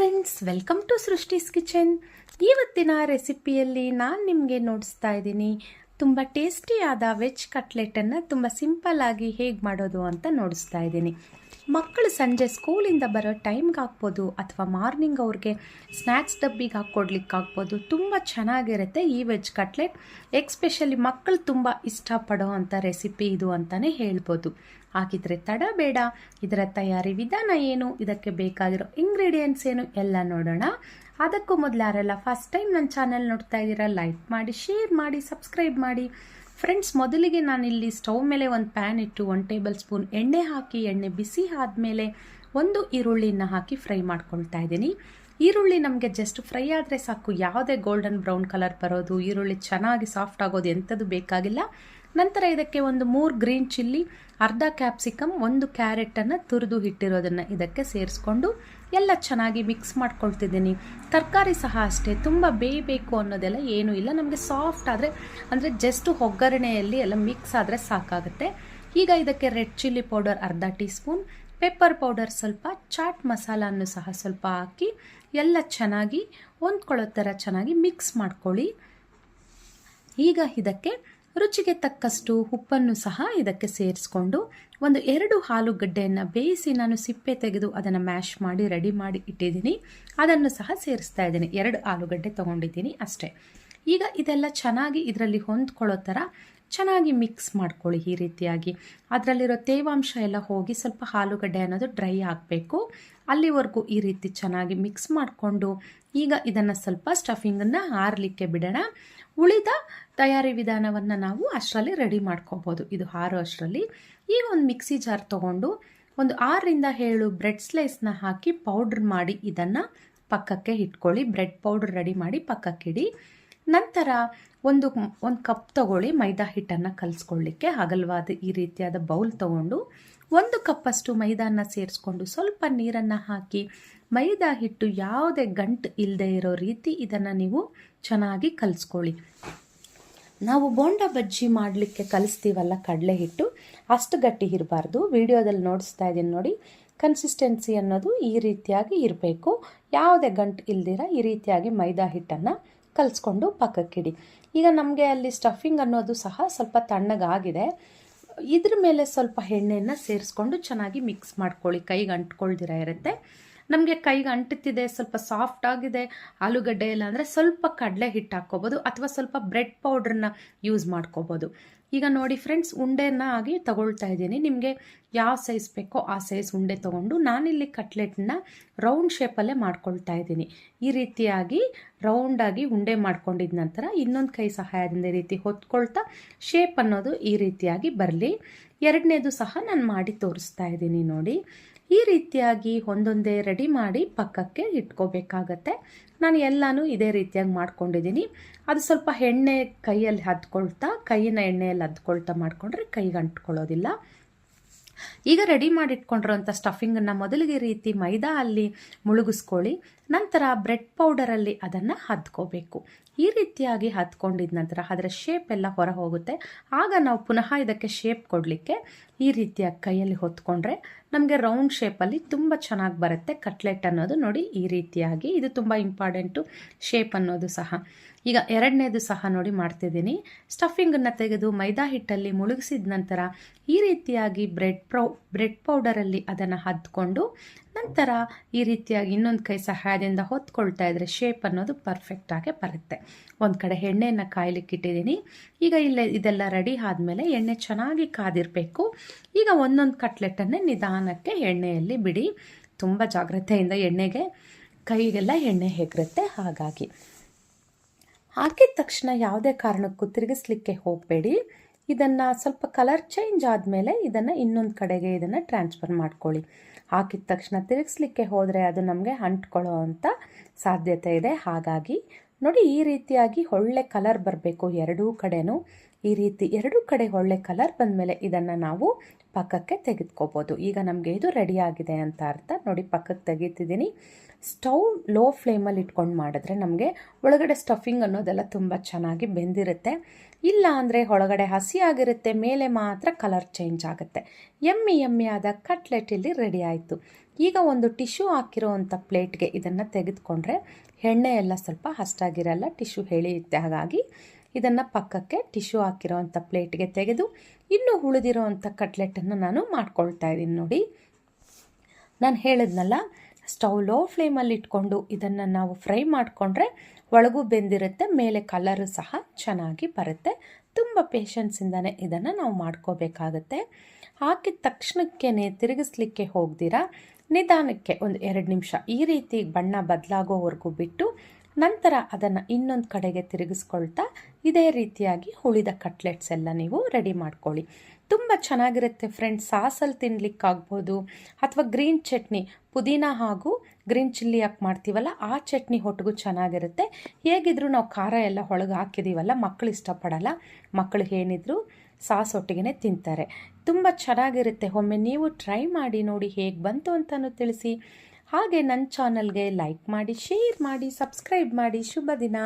Friends welcome to Srushti's kitchen ಇವತ್ತಿನ ರೆಸಿಪಿಯಲ್ಲಿ ನಾನು ನಿಮಗೆ ನೋಡಿಸ್ತಾ ಇದ್ದೀನಿ ತುಂಬ ಟೇಸ್ಟಿಯಾದ ವೆಜ್ ಕಟ್ಲೆಟನ್ನು ತುಂಬ ಸಿಂಪಲ್ ಆಗಿ ಹೇಗೆ ಮಾಡೋದು ಅಂತ ನೋಡಿಸ್ತಾ ಇದ್ದೀನಿ. ಮಕ್ಕಳು ಸಂಜೆ ಸ್ಕೂಲಿಂದ ಬರೋ ಟೈಮ್ಗೆ ಹಾಕ್ಬೋದು ಅಥವಾ ಮಾರ್ನಿಂಗ್ ಅವ್ರಿಗೆ ಸ್ನ್ಯಾಕ್ಸ್ ಡಬ್ಬಿಗೆ ಹಾಕ್ಕೊಡ್ಲಿಕ್ಕೆ ಆಗ್ಬೋದು ತುಂಬ ಚೆನ್ನಾಗಿರುತ್ತೆ ಈ ವೆಜ್ ಕಟ್ಲೆಟ್. ಎಕ್ಸ್ಪೆಷಲಿ ಮಕ್ಕಳು ತುಂಬ ಇಷ್ಟಪಡೋ ಅಂಥ ರೆಸಿಪಿ ಇದು ಅಂತಲೇ ಹೇಳ್ಬೋದು. ಹಾಗಿದ್ರೆ ತಡ ಬೇಡ. ಇದರ ತಯಾರಿ ವಿಧಾನ ಏನು? ಇದಕ್ಕೆ ಬೇಕಾಗಿರೋ ಇಂಗ್ರೀಡಿಯೆಂಟ್ಸ್ ಏನು? ಎಲ್ಲ ನೋಡೋಣ. ಅದಕ್ಕೂ ಮೊದಲು ಯಾರೆಲ್ಲ ಫಸ್ಟ್ ಟೈಮ್ ನನ್ನ ಚಾನಲ್ ನೋಡ್ತಾ ಇದ್ದೀರಾ ಲೈಕ್ ಮಾಡಿ ಶೇರ್ ಮಾಡಿ ಸಬ್ಸ್ಕ್ರೈಬ್ ಮಾಡಿ. ಫ್ರೆಂಡ್ಸ್ ಮೊದಲಿಗೆ ನಾನಿಲ್ಲಿ ಸ್ಟವ್ ಮೇಲೆ ಒಂದು ಪ್ಯಾನ್ ಇಟ್ಟು ಒನ್ ಟೇಬಲ್ ಸ್ಪೂನ್ ಎಣ್ಣೆ ಹಾಕಿ, ಎಣ್ಣೆ ಬಿಸಿ ಆದಮೇಲೆ ಒಂದು ಈರುಳ್ಳಿನ ಹಾಕಿ ಫ್ರೈ ಮಾಡ್ಕೊಳ್ತಾ ಇದ್ದೀನಿ. ಈರುಳ್ಳಿ ನಮಗೆ ಜಸ್ಟ್ ಫ್ರೈ ಆದರೆ ಸಾಕು. ಯಾವುದೇ ಗೋಲ್ಡನ್ ಬ್ರೌನ್ ಕಲರ್ ಬರೋದು, ಈರುಳ್ಳಿ ಚೆನ್ನಾಗಿ ಸಾಫ್ಟ್ ಆಗೋದು ಎಂಥದ್ದು ಬೇಕಾಗಿಲ್ಲ. ನಂತರ ಇದಕ್ಕೆ ಒಂದು ಮೂರು ಗ್ರೀನ್ ಚಿಲ್ಲಿ ಅರ್ಧ ಕ್ಯಾಪ್ಸಿಕಮ್ ಒಂದು ಕ್ಯಾರೆಟನ್ನು ತುರಿದು ಇಟ್ಟಿರೋದನ್ನು ಇದಕ್ಕೆ ಸೇರಿಸ್ಕೊಂಡು ಎಲ್ಲ ಚೆನ್ನಾಗಿ ಮಿಕ್ಸ್ ಮಾಡ್ಕೊಳ್ತಿದ್ದೀನಿ. ತರಕಾರಿ ಸಹ ಅಷ್ಟೇ, ತುಂಬ ಬೇಯಬೇಕು ಅನ್ನೋದೆಲ್ಲ ಏನೂ ಇಲ್ಲ. ನಮಗೆ ಸಾಫ್ಟ್ ಆದರೆ, ಅಂದರೆ ಜಸ್ಟ್ ಒಗ್ಗರಣೆಯಲ್ಲಿ ಎಲ್ಲ ಮಿಕ್ಸ್ ಆದರೆ ಸಾಕಾಗುತ್ತೆ. ಈಗ ಇದಕ್ಕೆ ರೆಡ್ ಚಿಲ್ಲಿ ಪೌಡರ್ ಅರ್ಧ ಟೀ ಸ್ಪೂನ್ ಪೆಪ್ಪರ್ ಪೌಡರ್ ಸ್ವಲ್ಪ ಚಾಟ್ ಮಸಾಲನ್ನು ಸಹ ಸ್ವಲ್ಪ ಹಾಕಿ, ಎಲ್ಲ ಚೆನ್ನಾಗಿ ಹೊಂದ್ಕೊಳ್ಳೋ ಥರ ಚೆನ್ನಾಗಿ ಮಿಕ್ಸ್ ಮಾಡ್ಕೊಳ್ಳಿ. ಈಗ ಇದಕ್ಕೆ ರುಚಿಗೆ ತಕ್ಕಷ್ಟು ಉಪ್ಪನ್ನು ಸಹ ಇದಕ್ಕೆ ಸೇರಿಸ್ಕೊಂಡು ಒಂದು ಎರಡು ಆಲೂಗಡ್ಡೆಯನ್ನು ಬೇಯಿಸಿ ನಾನು ಸಿಪ್ಪೆ ತೆಗೆದು ಅದನ್ನು ಮ್ಯಾಶ್ ಮಾಡಿ, ರೆಡಿ ಮಾಡಿ ಇಟ್ಟಿದ್ದೀನಿ. ಅದನ್ನು ಸಹ ಸೇರಿಸ್ತಾ ಇದ್ದೀನಿ. ಎರಡು ಆಲೂಗಡ್ಡೆ ತೊಗೊಂಡಿದ್ದೀನಿ ಅಷ್ಟೇ. ಈಗ ಇದೆಲ್ಲ ಚೆನ್ನಾಗಿ ಇದರಲ್ಲಿ ಹೊಂದ್ಕೊಳ್ಳೋ ಥರ ಚೆನ್ನಾಗಿ ಮಿಕ್ಸ್ ಮಾಡ್ಕೊಳ್ಳಿ ಈ ರೀತಿಯಾಗಿ. ಅದರಲ್ಲಿರೋ ತೇವಾಂಶ ಎಲ್ಲ ಹೋಗಿ ಸ್ವಲ್ಪ ಆಲೂಗಡ್ಡೆ ಅನ್ನೋದು ಡ್ರೈ ಆಗಬೇಕು. ಅಲ್ಲಿವರೆಗೂ ಈ ರೀತಿ ಚೆನ್ನಾಗಿ ಮಿಕ್ಸ್ ಮಾಡಿಕೊಂಡು ಈಗ ಇದನ್ನು ಸ್ವಲ್ಪ ಸ್ಟಫಿಂಗನ್ನು ಆರಲಿಕ್ಕೆ ಬಿಡೋಣ. ಉಳಿದ ತಯಾರಿ ವಿಧಾನವನ್ನು ನಾವು ಅಷ್ಟರಲ್ಲಿ ರೆಡಿ ಮಾಡ್ಕೋಬೋದು. ಇದು ಹಾರೋ ಅಷ್ಟರಲ್ಲಿ. ಈಗ ಒಂದು ಮಿಕ್ಸಿ ಜಾರ್ ತೊಗೊಂಡು ಒಂದು ಆರರಿಂದ ಏಳು ಬ್ರೆಡ್ ಸ್ಲೈಸ್ನ ಹಾಕಿ ಪೌಡ್ರ್ ಮಾಡಿ ಇದನ್ನು ಪಕ್ಕಕ್ಕೆ ಇಟ್ಕೊಳ್ಳಿ. ಬ್ರೆಡ್ ಪೌಡ್ರ್ ರೆಡಿ ಮಾಡಿ ಪಕ್ಕಕ್ಕಿಡಿ. ನಂತರ ಒಂದು ಒಂದು ಕಪ್ ತಗೊಳ್ಳಿ ಮೈದಾ ಹಿಟ್ಟನ್ನು ಕಲಿಸ್ಕೊಳ್ಳಿಕ್ಕೆ. ಅಗಲವಾದ ಈ ರೀತಿಯಾದ ಬೌಲ್ ತಗೊಂಡು ಒಂದು ಕಪ್ಪಷ್ಟು ಮೈದಾನ ಸೇರಿಸ್ಕೊಂಡು ಸ್ವಲ್ಪ ನೀರನ್ನು ಹಾಕಿ ಮೈದಾ ಹಿಟ್ಟು ಯಾವುದೇ ಗಂಟು ಇಲ್ಲದೆ ಇರೋ ರೀತಿ ಇದನ್ನು ನೀವು ಚೆನ್ನಾಗಿ ಕಲಿಸ್ಕೊಳ್ಳಿ. ನಾವು ಬೋಂಡ ಬಜ್ಜಿ ಮಾಡಲಿಕ್ಕೆ ಕಲಿಸ್ತೀವಲ್ಲ ಕಡಲೆ ಹಿಟ್ಟು? ಅಷ್ಟು ಗಟ್ಟಿ ಇರಬಾರ್ದು. ವಿಡಿಯೋದಲ್ಲಿ ನೋಡಿಸ್ತಾ ಇದ್ದೀನಿ ನೋಡಿ. ಕನ್ಸಿಸ್ಟೆನ್ಸಿ ಅನ್ನೋದು ಈ ರೀತಿಯಾಗಿ ಇರಬೇಕು. ಯಾವುದೇ ಗಂಟು ಇಲ್ದಿರ ಈ ರೀತಿಯಾಗಿ ಮೈದಾ ಹಿಟ್ಟನ್ನು ಕಲಿಸ್ಕೊಂಡು ಪಕ್ಕಕ್ಕಿಡಿ. ಈಗ ನಮಗೆ ಅಲ್ಲಿ ಸ್ಟಫಿಂಗ್ ಅನ್ನೋದು ಸಹ ಸ್ವಲ್ಪ ತಣ್ಣಗಾಗಿದೆ. ಇದ್ರ ಮೇಲೆ ಸ್ವಲ್ಪ ಎಣ್ಣೆಯನ್ನು ಸೇರಿಸ್ಕೊಂಡು ಚೆನ್ನಾಗಿ ಮಿಕ್ಸ್ ಮಾಡ್ಕೊಳ್ಳಿ. ಕೈಗೆ ಅಂಟ್ಕೊಳ್ದಿರ ಇರುತ್ತೆ. ನಮಗೆ ಕೈಗೆ ಅಂಟುತ್ತಿದೆ, ಸ್ವಲ್ಪ ಸಾಫ್ಟ್ ಆಗಿದೆ, ಆಲೂಗಡ್ಡೆ ಇಲ್ಲ ಅಂದರೆ ಸ್ವಲ್ಪ ಕಡಲೆ ಹಿಟ್ಟು ಹಾಕ್ಕೋಬೋದು ಅಥವಾ ಸ್ವಲ್ಪ ಬ್ರೆಡ್ ಪೌಡ್ರನ್ನ ಯೂಸ್ ಮಾಡ್ಕೋಬೋದು. ಈಗ ನೋಡಿ ಫ್ರೆಂಡ್ಸ್ ಉಂಡೆನ ಆಗಿ ತಗೊಳ್ತಾ ಇದ್ದೀನಿ. ನಿಮಗೆ ಯಾವ ಸೈಜ್ ಬೇಕೋ ಆ ಸೈಜ್ ಉಂಡೆ ತೊಗೊಂಡು ನಾನಿಲ್ಲಿ ಕಟ್ಲೆಟ್ನ ರೌಂಡ್ ಶೇಪಲ್ಲೇ ಮಾಡ್ಕೊಳ್ತಾ ಇದ್ದೀನಿ. ಈ ರೀತಿಯಾಗಿ ರೌಂಡಾಗಿ ಉಂಡೆ ಮಾಡ್ಕೊಂಡಿದ ನಂತರ ಇನ್ನೊಂದು ಕೈ ಸಹಾಯದಿಂದ ಈ ರೀತಿ ಹೊತ್ಕೊಳ್ತಾ ಶೇಪ್ ಅನ್ನೋದು ಈ ರೀತಿಯಾಗಿ ಬರಲಿ. ಎರಡನೇದು ಸಹ ನಾನು ಮಾಡಿ ತೋರಿಸ್ತಾ ಇದ್ದೀನಿ ನೋಡಿ. ಈ ರೀತಿಯಾಗಿ ಒಂದೊಂದೇ ರೆಡಿ ಮಾಡಿ ಪಕ್ಕಕ್ಕೆ ಇಟ್ಕೋಬೇಕಾಗತ್ತೆ. ನಾನು ಎಲ್ಲನೂ ಇದೇ ರೀತಿಯಾಗಿ ಮಾಡ್ಕೊಂಡಿದ್ದೀನಿ. ಅದು ಸ್ವಲ್ಪ ಎಣ್ಣೆ ಕೈಯಲ್ಲಿ ಹದ್ಕೊಳ್ತಾ ಕೈಯಿನ ಎಣ್ಣೆಯಲ್ಲಿ ಹದ್ಕೊಳ್ತಾ ಮಾಡಿಕೊಂಡ್ರೆ ಕೈಗೆ ಅಂಟ್ಕೊಳ್ಳೋದಿಲ್ಲ. ಈಗ ರೆಡಿ ಮಾಡಿಟ್ಕೊಂಡಿರೋಂಥ ಸ್ಟಫಿಂಗನ್ನು ಮೊದಲಿಗೆ ರೀತಿ ಮೈದಾ ಅಲ್ಲಿ ಮುಳುಗಿಸ್ಕೊಳ್ಳಿ, ನಂತರ ಬ್ರೆಡ್ ಪೌಡರಲ್ಲಿ ಅದನ್ನು ಹತ್ಕೋಬೇಕು ಈ ರೀತಿಯಾಗಿ ಹತ್ಕೊಂಡಿದ ನಂತರ ಅದರ ಶೇಪ್ ಎಲ್ಲ ಹೊರ ಹೋಗುತ್ತೆ ಆಗ ನಾವು ಪುನಃ ಇದಕ್ಕೆ ಶೇಪ್ ಕೊಡಲಿಕ್ಕೆ ಈ ರೀತಿಯಾಗಿ ಕೈಯಲ್ಲಿ ಹೊತ್ಕೊಂಡ್ರೆ ನಮಗೆ ರೌಂಡ್ ಶೇಪಲ್ಲಿ ತುಂಬ ಚೆನ್ನಾಗಿ ಬರುತ್ತೆ ಕಟ್ಲೆಟ್ ಅನ್ನೋದು ನೋಡಿ ಈ ರೀತಿಯಾಗಿ. ಇದು ತುಂಬ ಇಂಪಾರ್ಟೆಂಟು ಶೇಪ್ ಅನ್ನೋದು ಸಹ. ಈಗ ಎರಡನೇದು ಸಹ ನೋಡಿ ಮಾಡ್ತಿದ್ದೀನಿ. ಸ್ಟಫಿಂಗನ್ನು ತೆಗೆದು ಮೈದಾ ಹಿಟ್ಟಲ್ಲಿ ಮುಳುಗಿಸಿದ ನಂತರ ಈ ರೀತಿಯಾಗಿ ಬ್ರೆಡ್ ಪ್ರೌ ಬ್ರೆಡ್ ಪೌಡರಲ್ಲಿ ಅದನ್ನು ಹದ್ಕೊಂಡು ನಂತರ ಈ ರೀತಿಯಾಗಿ ಇನ್ನೊಂದು ಕೈ ಸಹಾಯದಿಂದ ಹೊತ್ಕೊಳ್ತಾ ಇದ್ರೆ ಶೇಪ್ ಅನ್ನೋದು ಪರ್ಫೆಕ್ಟಾಗಿ ಬರುತ್ತೆ. ಒಂದು ಕಡೆ ಎಣ್ಣೆಯನ್ನು ಕಾಯ್ಲಿಕ್ಕೆ ಇಟ್ಟಿದ್ದೀನಿ. ಈಗ ಇಲ್ಲೇ ಇದೆಲ್ಲ ರೆಡಿ ಆದಮೇಲೆ ಎಣ್ಣೆ ಚೆನ್ನಾಗಿ ಕಾದಿರಬೇಕು. ಈಗ ಒಂದೊಂದು ಕಟ್ಲೆಟನ್ನೇ ನಿಧಾನಕ್ಕೆ ಎಣ್ಣೆಯಲ್ಲಿ ಬಿಡಿ. ತುಂಬ ಜಾಗ್ರತೆಯಿಂದ ಎಣ್ಣೆಗೆ, ಕೈಗೆಲ್ಲ ಎಣ್ಣೆ ಹೆಗರುತ್ತೆ ಹಾಗಾಗಿ. ಹಾಕಿದ ತಕ್ಷಣ ಯಾವುದೇ ಕಾರಣಕ್ಕೂ ತಿರುಗಿಸ್ಲಿಕ್ಕೆ ಹೋಗಬೇಡಿ. ಇದನ್ನು ಸ್ವಲ್ಪ ಕಲರ್ ಚೇಂಜ್ ಆದಮೇಲೆ ಇದನ್ನು ಇನ್ನೊಂದು ಕಡೆಗೆ ಇದನ್ನು ಟ್ರಾನ್ಸ್ಫರ್ ಮಾಡ್ಕೊಳ್ಳಿ. ಹಾಕಿದ ತಕ್ಷಣ ತಿರುಗಿಸ್ಲಿಕ್ಕೆ ಹೋದರೆ ಅದು ನಮಗೆ ಅಂಟ್ಕೊಳ್ಳೋ ಅಂಥ ಸಾಧ್ಯತೆ ಇದೆ. ಹಾಗಾಗಿ ನೋಡಿ ಈ ರೀತಿಯಾಗಿ ಒಳ್ಳೆ ಕಲರ್ ಬರಬೇಕು ಎರಡೂ ಕಡೆನೂ. ಈ ರೀತಿ ಎರಡೂ ಕಡೆ ಒಳ್ಳೆ ಕಲರ್ ಬಂದಮೇಲೆ ಇದನ್ನು ನಾವು ಪಕ್ಕಕ್ಕೆ ತೆಗೆದುಕೋಬೋದು. ಈಗ ನಮಗೆ ಇದು ರೆಡಿಯಾಗಿದೆ ಅಂತ ಅರ್ಥ. ನೋಡಿ ಪಕ್ಕಕ್ಕೆ ತೆಗಿತಿದ್ದೀನಿ. ಸ್ಟವ್ ಲೋ ಫ್ಲೇಮಲ್ಲಿ ಇಟ್ಕೊಂಡು ಮಾಡಿದ್ರೆ ನಮಗೆ ಒಳಗಡೆ ಸ್ಟಫಿಂಗ್ ಅನ್ನೋದೆಲ್ಲ ತುಂಬ ಚೆನ್ನಾಗಿ ಬೆಂದಿರುತ್ತೆ. ಇಲ್ಲ ಅಂದರೆ ಒಳಗಡೆ ಹಸಿಯಾಗಿರುತ್ತೆ ಮೇಲೆ ಮಾತ್ರ ಕಲರ್ ಚೇಂಜ್ ಆಗುತ್ತೆ. ಎಮ್ಮಿ ಎಮ್ಮಿ ಆದ ಕಟ್ಲೆಟ್ ಇಲ್ಲಿ ರೆಡಿ ಆಯಿತು. ಈಗ ಒಂದು ಟಿಶ್ಯೂ ಹಾಕಿರೋ ಅಂಥ ಪ್ಲೇಟ್ಗೆ ಇದನ್ನು ತೆಗೆದುಕೊಂಡ್ರೆ ಎಣ್ಣೆ ಎಲ್ಲ ಸ್ವಲ್ಪ ಹಸ್ಟಾಗಿರಲ್ಲ ಟಿಶ್ಯೂ ಹೇಳಿಯುತ್ತೆ ಹಾಗಾಗಿ ಇದನ್ನು ಪಕ್ಕಕ್ಕೆ ಟಿಶ್ಯೂ ಹಾಕಿರೋ ಅಂಥ ಪ್ಲೇಟ್ಗೆ ತೆಗೆದು ಇನ್ನೂ ಉಳಿದಿರೋ ಅಂಥ ಕಟ್ಲೆಟನ್ನು ನಾನು ಮಾಡ್ಕೊಳ್ತಾ ಇದ್ದೀನಿ ನೋಡಿ. ನಾನು ಹೇಳಿದ್ನಲ್ಲ ಸ್ಟವ್ ಲೋ ಫ್ಲೇಮಲ್ಲಿ ಇಟ್ಕೊಂಡು ಇದನ್ನು ನಾವು ಫ್ರೈ ಮಾಡಿಕೊಂಡ್ರೆ ಒಳಗೂ ಬೆಂದಿರುತ್ತೆ, ಮೇಲೆ ಕಲರು ಸಹ ಚೆನ್ನಾಗಿ ಬರುತ್ತೆ. ತುಂಬ ಪೇಷನ್ಸಿಂದನೇ ಇದನ್ನು ನಾವು ಮಾಡ್ಕೋಬೇಕಾಗತ್ತೆ. ಹಾಕಿದ ತಕ್ಷಣಕ್ಕೇ ತಿರುಗಿಸ್ಲಿಕ್ಕೆ ಹೋಗ್ದಿರ? ನಿಧಾನಕ್ಕೆ ಒಂದು ಎರಡು ನಿಮಿಷ ಈ ರೀತಿ ಬಣ್ಣ ಬದಲಾಗೋವರೆಗೂ ಬಿಟ್ಟು ನಂತರ ಅದನ್ನು ಇನ್ನೊಂದು ಕಡೆಗೆ ತಿರುಗಿಸ್ಕೊಳ್ತಾ ಇದೇ ರೀತಿಯಾಗಿ ಉಳಿದ ಕಟ್ಲೆಟ್ಸ್ ಎಲ್ಲ ನೀವು ರೆಡಿ ಮಾಡ್ಕೊಳ್ಳಿ. ತುಂಬ ಚೆನ್ನಾಗಿರುತ್ತೆ ಫ್ರೆಂಡ್ಸ್ ಸಾಸಲ್ಲಿ ತಿನ್ನಲಿಕ್ಕಾಗ್ಬೋದು ಅಥವಾ ಗ್ರೀನ್ ಚಟ್ನಿ, ಪುದೀನ ಹಾಗೂ ಗ್ರೀನ್ ಚಿಲ್ಲಿ ಹಾಕಿ ಮಾಡ್ತೀವಲ್ಲ, ಆ ಚಟ್ನಿ ಹೊಟ್ಟಿಗೂ ಚೆನ್ನಾಗಿರುತ್ತೆ. ಹೇಗಿದ್ದರೂ ನಾವು ಖಾರ ಎಲ್ಲ ಒಳಗೆ ಹಾಕಿದ್ದೀವಲ್ಲ ಮಕ್ಕಳು ಇಷ್ಟಪಡಲ್ಲ. ಮಕ್ಕಳು ಏನಿದ್ರು ಸಾಸ್ ಒಟ್ಟಿಗೆ ತಿಂತಾರೆ. ತುಂಬ ಚೆನ್ನಾಗಿರುತ್ತೆ. ಒಮ್ಮೆ ನೀವು ಟ್ರೈ ಮಾಡಿ ನೋಡಿ ಹೇಗೆ ಬಂತು ಅಂತಲೂ ತಿಳಿಸಿ. ಹಾಗೆ ನನ್ನ ಚಾನಲ್ಗೆ ಲೈಕ್ ಮಾಡಿ, ಶೇರ್ ಮಾಡಿ, ಸಬ್ಸ್ಕ್ರೈಬ್ ಮಾಡಿ. ಶುಭ ದಿನ.